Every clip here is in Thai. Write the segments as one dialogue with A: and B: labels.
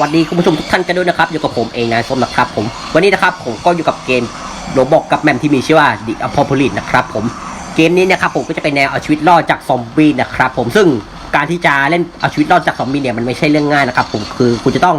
A: วัสดีคุณผู้ชมทุกท่านกันด้วยนะครับอยู่กับผมเองนายส้มนะครับผมวันนี้นะครับผมก็อยู่กับเกมโรบอกกับแมมที่มีชื่อว่า The Apocalypse นะครับผมเกมนี้นะครับผมก็จะเป็นแนวเอาชีวิตรอดจากซอมบี้นะครับผมซึ่งการที่จะเล่นเอาชีวิตรอดจากซอมบี้เนี่ยมันไม่ใช่เรื่องง่ายนะครับผมคือคุณจะต้อง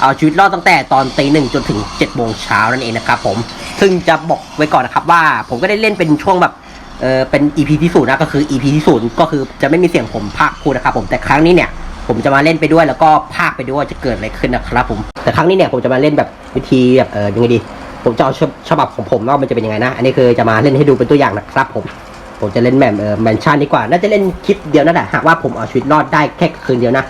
A: เอาชีวิตรอดตั้งแต่ตอนตีหนึ่งจนถึง7จ็ดโมงเช้านั่นเองนะครับผมซึ่งจะบอกไว้ก่อนนะครับว่าผมก็ได้เล่นเป็นช่วงแบบเออเป็น EP ที่ศูนย์นะก็คือ EP ที่ศูนย์ก็คือจะไม่มีเสียงผมภาคพูดนะครับผมแต่ครั้งนี้เนี่ย ผมจะมาเล่นไปด้วยแล้วก็ภาคไปด้วยจะเกิดอะไรขึ้นนะครับผมแต่ครั้งนี้เนี่ยผมจะมาเล่นแบบวิธีแบบเออยังไงดี ผมจะเอาฉบฉบับของผมว่ามันจะเป็นยังไงนะ อันนี้คือจะมาเล่นให้ดูเป็นตัวอย่างนะครับผมผมจะเล่นแมมเออแมนชั่นดีกว่า น่าจะเล่นคลิปเดียวนั่นแหละหากว่าผมเอาชีวิตรอดได้แค่คืนเดียวนะ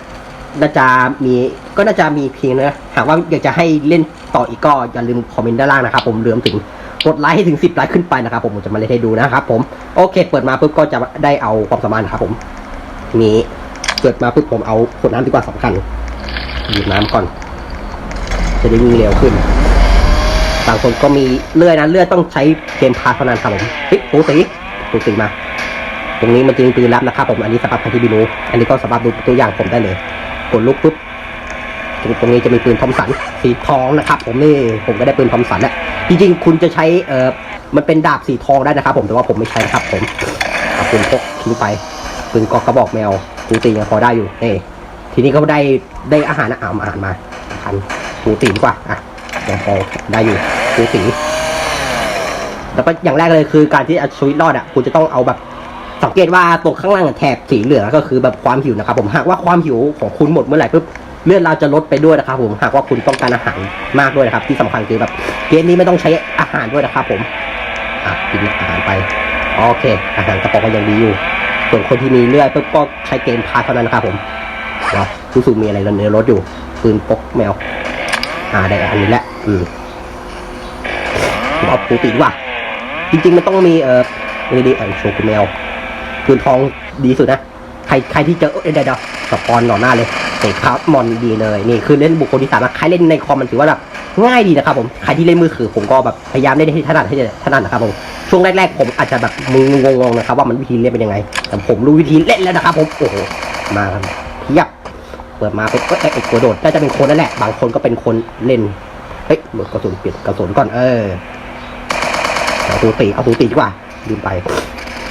A: น่าจะมีก็น่าจะมีเพียงนะหากว่าอยากจะให้เล่นต่ออีกก็อย่าลืมคอมเมนต์ด้านล่างนะครับผมรวมถึงกดไลค์ให้ถึง 10ไลค์ขึ้นไปนะครับผมผมจะมาเล่นให้ดูนะครับผมโอเค เปิดมาปุ๊บก็จะได้เอาความสามารถนะครับผมมี เปิดมาปุ๊บผมเอาขวดน้ำดีกว่าสำคัญหยิบน้ำก่อน จะได้วิ่งเร็วขึ้นบางคนก็มีเลื่อยนะเลื่อยต้องใช้เกมพาสเท่านั้นครับผมเฮ้ยปูสีปูสีมาตรงนี้มันจะมีปืนลับนะครับผมอันนี้สำหรับใครที่ไม่รู้ อันนี้ก็สามารถดูตัวอย่างผมได้เลยกดลุกปุ๊บตรงตรงนี้จะมีปืนทอมสันสีทองนะครับ ผมนี่ผมก็ได้ปืนทอมสันแหละจริงๆ คุณจะใช้เอ่อมันเป็นดาบสีทองได้นะครับ ผมแต่ว่าผมไม่ใช้ครับผมเอาปืนพกทิ้งไปปืนกอกระบอกแมว ปูตียังพอได้อยู่นี่ทีนี้ก็ได้ได้อาหารอาอาหารมาพันปูตีดีกว่าอะยังพอได้อยู่ปูตีแล้วก็อย่างแรกเลยคือการที่เอาชีวิตรอดอะคุณจะต้องเอาแบบสังเกตว่าตรงข้างล่างแถบสีเหลืองก็คือแบบความหิวนะครับผมหากว่าความหิวของคุณหมดเมื่อไหร่ปุ๊บเลือดเราจะลดไปด้วยนะครับผมหากว่าคุณต้องการอาหารมากด้วยนะครับ ที่สำคัญคือแบบเกมนี้ไม่ต้องใช้อาหารด้วยนะครับผมอะกินอาหารไปโอเค อาหารกระป๋องก็ยังดีอยู่ ส่วนคนที่มีเลือดปุ๊บก็ใช้เกมพาเท่านั้นนะครับผมเนาะรู้สึกมีอะไรในรถอยู่ปืนพกแมว อ่าได้อันนี้แหละอืมผมเอาปูติดีกว่าจริง ๆ มันต้องมีเออนี่ดีอันโชกุแมวปืนทองดีสุดนะใครใครที่เจอเอ้ยเดี๋ยวเดี๋ยวสปอนหน่อหน้าเลยเตะครับมอนดีเลยนี่คือเล่นบุคคลที่สามนะใครเล่นในคอมมันถือว่าแบบง่ายดีนะครับผมใครที่เล่นมือถือผมก็แบบพยายามเล่นให้ถนัดให้ถนัดนะครับผม ช่วงแรกๆ ผมอาจจะแบบมึงงงๆนะครับ ว่ามันวิธีเล่นเป็นยังไง แต่ผมรู้วิธีเล่นแล้วนะครับผมโอ้โหมาครับเทียบเปิดมาเป็นเอ้ยไอ้ตัวโดดน่าจะเป็นคนนั่นแหละ บางคนก็เป็นคนเล่นเฮ้ยหมดกระสุนเปลี่ยนกระสุนก่อนเออเอาตูตีเอาตูตีดีกว่าลืมไป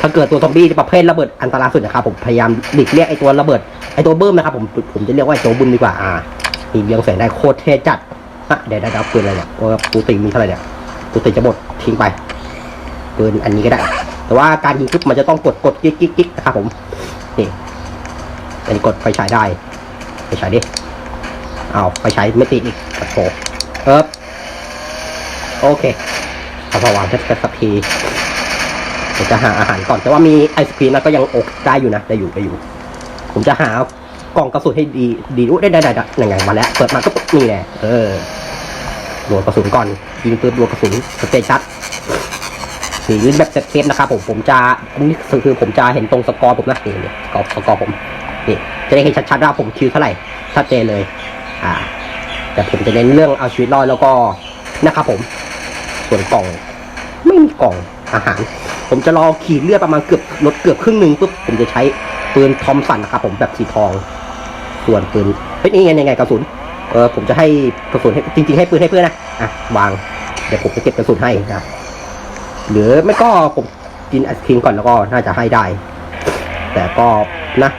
A: ถ้าเกิดตัวซอมบี้ประเภทระเบิดอันตรายสุดนะครับผมพยายามหลีกเลี่ยงไอตัวระเบิดไอตัวเบิ้มนะครับผมผมจะเรียกว่าไอตัวบุญดีกว่าอ่ามีเบียงแสงได้โคตรเท่จัดอะเดี๋ยวเดี๋ยวเดี๋ยวปืนอะไรเนี่ยโอ้ปูติมีเท่าไหร่เนี่ยปูติจะหมดทิ้งไป ปืนอันนี้ก็ได้ แต่ว่าการยิงปุ๊บมันจะต้องกดกดกิ๊กกิ๊กกิ๊กนะครับผมนี่อันนี้กดไฟฉายได้ไฟฉายดิเอาไฟฉายไม่ติดอีกโอ้โหเอิบโอเคเอาพอวางสักสักทีผมจะหาอาหารก่อน แต่ว่ามีไอศครีมนะก็ยังอกได้อยู่นะได้อยู่ได้อยู่ ผมจะหากล่องกระสุนให้ดีดีอุ๊ยได้ได้ได้ได้ยังไงมาแล้วเปิดมาก็ปุ๊บนี่แหละเออโดนกระสุนก่อนยิงปืนโดนกระสุนสเตชัด นี่เล่นแบบเซฟๆนะครับผมผมจะนนี้คือผมจะเห็นตรงสกอร์ผมนะนี่นี่สกอร์สกอร์ผมนี่จะได้เห็นชัดๆว่าผมคิวเท่าไหร่ชัดเจนเลย อ่า แต่ผมจะเน้นเรื่องเอาชีวิตรอดแล้วก็นะครับผม ส่วนกล่องไม่มีกล่องอาหาร ผมจะรอขีดเลือดประมาณเกือบลดเกือบครึ่งหนึ่งปุ๊บผมจะใช้ปืนทอมสันนะครับผมแบบสีทอง ส่วนปืนเฮ้ยนี่ไงยังไงกระสุนเออผมจะให้กระสุนให้จริงๆให้ปืนให้เพื่อนนะอะวางเดี๋ยวผมจะเก็บกระสุนให้นะ หรือไม่ก็ผมกินไอศครีมก่อนแล้วก็น่าจะให้ได้ แต่ก็นะ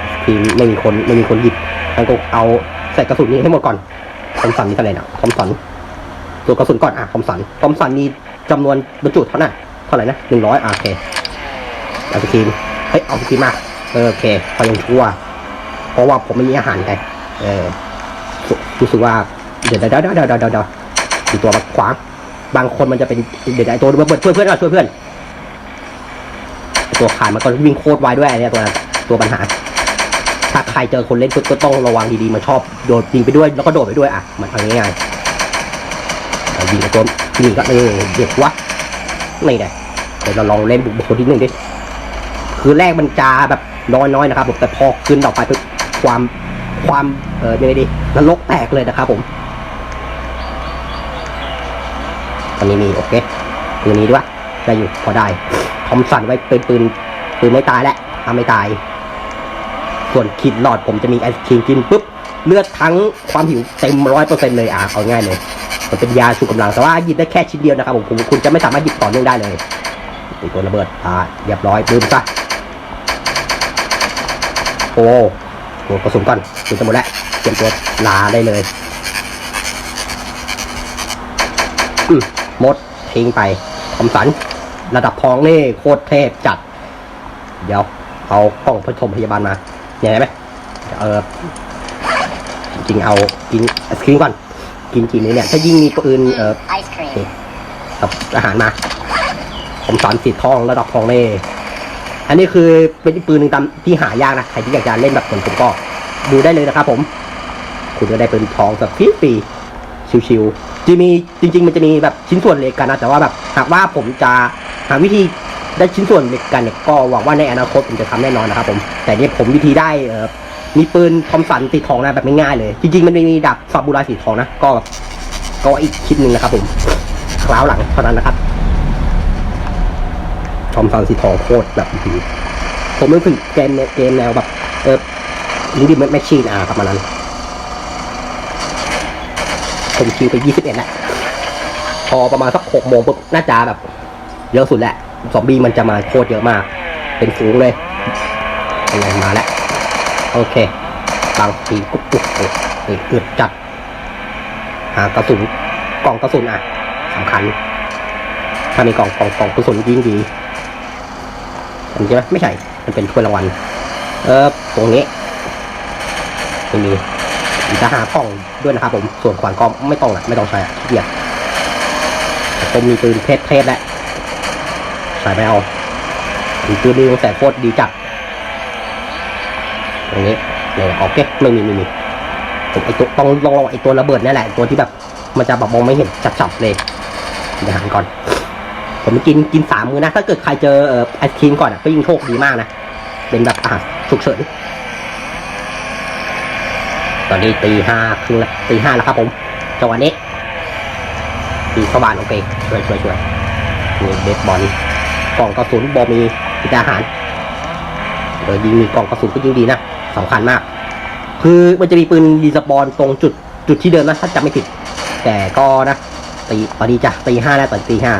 A: ไอศครีมไม่มีคนไม่มีคนหยิบงั้นก็เอาใส่กระสุนนี้ให้หมดก่อนทอมสันนี่เท่าไหร่นะทอมสันตัวกระสุนก่อนอะทอมสันทอมสันมีจำนวนบรรจุเท่าไหร่เท่าไหร่นะหนึ่งร้อยโอเคไอศครีมเฮ้ยเอาไอศครีมมาเออโอเคพอยังชั่ว เพราะว่าผมไม่มีอาหารไงเออรู้สึกว่าเดี๋ยวเดี๋ยวเดี๋ยวเดี๋ยวเดี๋ยวเดี๋ยวตัวมาขวาง บางคนมันจะเป็นเดี๋ยวไอ้ตัวเบิดช่วยเพื่อนหน่อยช่วยเพื่อน ตัวขาดมันก็วิ่งโคตรไวด้วยไอ้เนี่ยตัวนั้นตัวปัญหา ถ้าใครเจอคนเล่นปุ๊บก็ต้องระวังดีๆมันชอบโดดยิงไปด้วยแล้วก็โดดไปด้วยอะมันเอาง่ายๆยิงไอ้ตัวยิงก็เออเด็กวะไม่ได้เดี๋ยวเราลองเล่นบุคคลที่หนึ่งดิคือแรกมันจะแบบน้อยๆนะครับผมแต่พอขึ้นต่อไปความความเออยังไงดีนรกแตกเลยนะครับผมต อนนี้มีโอเคปืนนี้ด้วยได้อยู่พอได้ทอมสันไว้เป็นปืนปืนไม่ตายแหละถ้าไม่ตาย ส่วนขีดหลอดผมจะมีไอศครีมกินปุ๊บเลือดทั้งความหิวเต็มร้อยเปอร์เซ็นต์เลยอะเอาง่ายเลยมันเป็นยาชูกำลังแต่ว่าหยิบได้แค่ชิ้นเดียวนะครับผมคุณจะไม่สามารถหยิบต่อเนื่องได้เลยตีตัวระเบิดอ่าเรียบร้อยลืมซะโอ้หัวกระสุนก่อนคุณจะหมดแล้วเตรียมตัวลาได้เลยอืม มดทิ้งไปคอมสัน ระดับทองนี่โคตรเทพจัด เดี๋ยว เอากล้องผสมพยาบาลมาเนี่ยเห็นไหมเออจริงๆเอากินไอศครีมก่อน กินกินนี้เนี่ย ถ้ายิ่งมีปืนเออ
B: Ice cream.
A: กับอาหารมาผมสอนสีทองระดับทองเน่อันนี้คือเป็นปืนหนึ่งตามที่หายากนะใครที่อยากจะเล่นแบบเหมือนผมก็ดูได้เลยนะครับผม คุณก็ได้ปืนทองแบบฟรีๆ ชิวๆจะมีจริง ๆ มันจะมีแบบชิ้นส่วนเหล็กกันนะ แต่ว่าแบบหากว่าผมจะหาวิธีได้ชิ้นส่วนเหล็กกันเนี่ยก็หวังว่าในอนาคตผมจะทำแน่นอนนะครับผม แต่เนี่ยผมวิธีได้เออมีปืนทอมสันสีทองนะแบบง่ายๆเลย จริง ๆ มันมีดาบซาบูไรสีทองนะ ก็ก็อีกคลิปหนึ่งนะครับผมคราวหลังเท่านั้นนะครับทอมสันสีทองโคตรแบบผมนึกถึงเกมเนี่ยเกมแนวแบบเออลิดิมแมชชีนอะประมาณนั้น ผมคิวไปยี่สิบเอ็ดแหล้วพอประมาณสักหกโมงปุ๊บน่าจะแบบ เยอะสุดแหละซอมบี้มันจะมาโคตรเยอะมาก เป็นฝูงเลยอะไรมาแล้วโอเค บางทีกุ๊บกุ๊บโอ้ยเกือบจัด หากระสุนกล่องกระสุนอะสำคัญ ถ้ามีกล่องกล่องกล่องกระสุนยิ่งดีอันนี้ใช่ไหมไม่ใช่ มันเป็นถ้วยรางวัล เออตรงนี้ไม่มี จะหากล่องด้วยนะครับผมส่วนขวานก็ไม่ต้องอะไม่ต้องใช้อ่เกียจแต่ผมมีปืนเพชรเพชรแล้วใส่ไม่เอาปืนดีของแสโคตรดีจัดตรงนี้เนี่ยโอเคไม่มีไม่มีผมไอตัวต้องลองลองไอตัวระเบิดนี่แหละตัวที่แบบ มันจะแบบมองไม่เห็นจับๆเลยเดี๋ยวหารก่อน ผมกินกินสามมือนะ ถ้าเกิดใครเจอไอศครีมก่อนก็ยิ่งโชคดีมากนะ เป็นแบบอาหารฉุกเฉิน ตอนนี้ตีห้าครึ่งแล้วตีห้าแล้วครับผมจังหวะนี้ตีสว่านโอเคช่วยช่วยช่วยมีเบสบอลกล่องกระสุนบอมีพิจอาหารเออยิงมีกล่องกระสุนก็ยิงดีนะสำคัญมาก คือมันจะมีปืนรีสปอนตรงจุดจุดที่เดิมนะถ้าจำไม่ผิด แต่ก็นะตีตอนนี้จ้ะตีห้าแล้วตอนตีห้า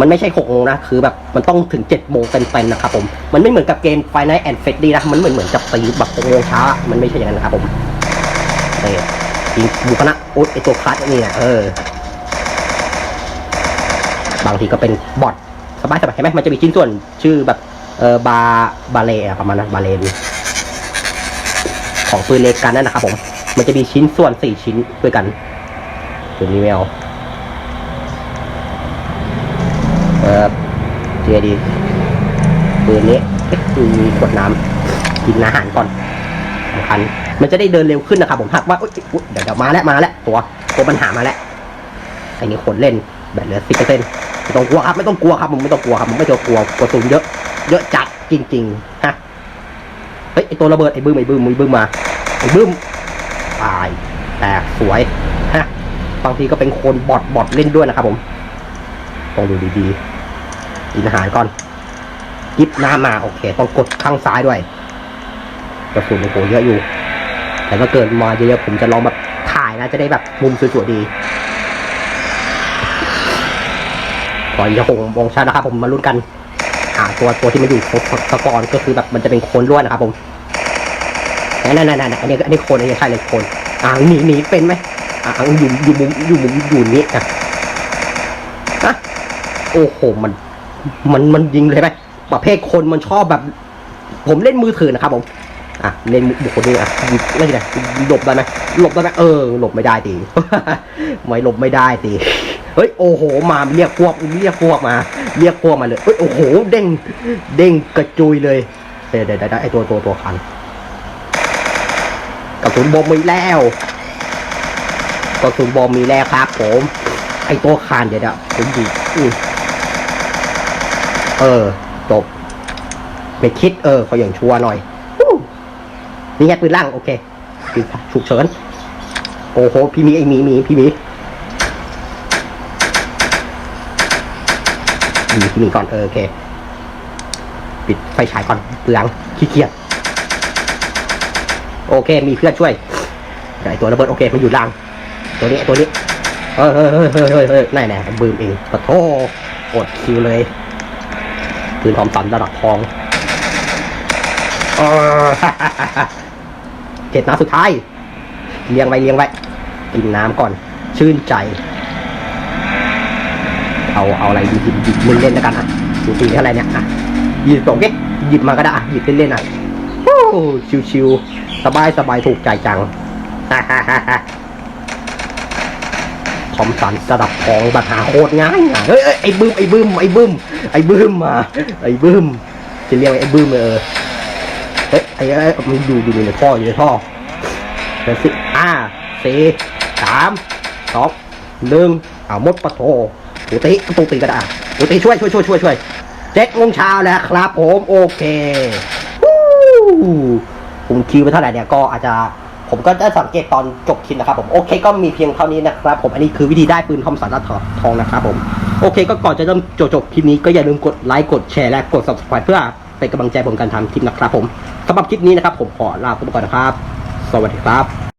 A: มันไม่ใช่หกโมงนะ คือแบบมันต้องถึงเจ็ดโมงเต็มๆนะครับผม มันไม่เหมือนกับเกมไฟน์แอนด์เฟดดี้นะ มันเหมือนเหมือนกับตีแบบหกโมงเช้ามันไม่ใช่อย่างนั้นนะครับผม นี่ยิงบุคณะโอ๊ยไอตัวคลัสนี่นะเออ บางทีก็เป็นบอทสบายสบายเห็นไหมมันจะมีชิ้นส่วนชื่อแบบเออบาบาเลอประมาณนั้นบาเลนของปืนเลกันนั่นนะครับผม มันจะมีชิ้นส่วนสี่ชิ้นด้วยกันปืนนี้ไม่เอาเออเจดีปืนนี้เอ๊ะมีขวดน้ำกินอาหารก่อนสำคัญ มันจะได้เดินเร็วขึ้นนะครับผมหากว่าเดี๋ยวเดี๋ยวมาแล้วมาแล้วตัวตัวปัญหามาแล้วไอ้นี่ขนเล่นแบตเหลือสิบเปอร์เซ็นต์ไม่ต้องกลัวครับไม่ต้องกลัวครับผมไม่ต้องกลัวครับผมไม่ต้องกลัวกระสุนเยอะเยอะจัดจริงๆฮะเฮ้ยไอตัวระเบิดไอ้บึ้มไอ้บึ้มไอบึ้มมาไอ้บึ้มตายแตกสวยฮะบางทีก็เป็นคนบอดบอดเล่นด้วยนะครับผมต้องดูดีๆกินอาหารก่อนกิบน้ำมาโอเค ต้องกดข้างซ้ายด้วยกระสุนโอ้โหเยอะอยู่ แต่ถ้าเกิดมาเยอะๆผมจะลองแบบถ่ายนะจะได้แบบมุมสวยๆดีขออีกหกโมงช้านะครับผมมาลุ้นกันหาตัวตัวที่มันอยู่สกอร์ก็คือแบบมันจะเป็นโคนล้วนนะครับผมนั่นนั่นนั่นอันนี้อันนี้โคนอันนี้ใช่เลยโคนอ่าหนีหนีเป็นไหมอ่าอยู่อยู่มุมอยู่มุมอยู่นี้อะฮะโอ้โหมันมันมันยิงเลยไหมประเภทคนมันชอบแบบ ผมเล่นมือถือนะครับผม อะเล่นบุคคลนี้อะหยิบไม่ใช่หลบได้ไหมหลบได้ไหมเออหลบไม่ได้ตีไม่หลบไม่ได้ตีเฮ้ยโอ้โหมาเรียกพวกเรียกพวกมา เรียกพวกมาเลยเฮ้ยโอ้โหเด้งเด้งกระจุยเลยเดี๋ยวเดี๋ยวเดี๋ยวไอตัวตัวตัวคันกระสุนบอมมีแล้วกระสุนบอมมีแล้วครับผมไอตัวคานเดี๋ยวเดี๋ยวผมดีเออจบไม่คิดเออเขาอย่างชัวร์หน่อย นี่ไงปืนล่างโอเคปืนฉุกเฉิน โอ้โห พี่มีไอหมีมีพี่มีมีพี่มีก่อนเออโอเค ปิดไฟฉายก่อนเปลืองขี้เกียจโอเค มีเพื่อนช่วยไอตัวระเบิดโอเคมันอยู่ล่าง ตัวนี้ตัวนี้เฮ้ยเฮ้ยเฮ้ยเฮ้ยเฮ้ยนั่นแน่บืมเองปะโทอดคิวเลยปืนทอมสันระดับทองเออ เจ็ดนัดสุดท้าย เลี้ยงไว้เลี้ยงไว้ กินน้ำก่อน ชื่นใจ เอาเอาอะไรหยิบหยิบเล่นๆแล้วกันอะดูตีเท่าไรเนี่ยอะหยิบสองเก๊กหยิบมาก็ได้อะหยิบเล่นๆอะโอ้ชิวๆสบายสบายถูกใจจังฮ่าฮ่าฮ่าทอมสันระดับทองแบบหาโคตรง่ายอะเฮ้ยไอ้บึ้มไอ้บึ้มไอ้บึ้มไอ้บึ้มมาไอ้บึ้มจะเรียกไอ้บึ้มเออ เฮ้ยไอ้ไอ้มันอยู่อยู่ในท่ออยู่ในท่อเดี๋ยวสิอ่าสี่สามสองหนึ่งเอามดปะโถปูติปูติก็ได้ปูติช่วยช่วยช่วยช่วยช่วยเจ็ดโมงเช้าแล้วครับผมโอเควู้ผมคิวไปเท่าไหร่เนี่ยก็อาจจะผมก็ได้สังเกตตอนจบคลิปนะครับผมโอเคก็มีเพียงเท่านี้นะครับผมอันนี้คือวิธีได้ปืนทอมสันรัดทองนะครับผมโอเคก็ก่อนจะเริ่มจบจบคลิปนี้ก็อย่าลืมกดไลค์กดแชร์และกด subscribe เพื่อ เป็นกำลังใจผมการทำคลิปนะครับผมสำหรับคลิปนี้นะครับผมขอลาไปก่อนนะครับ สวัสดีครับ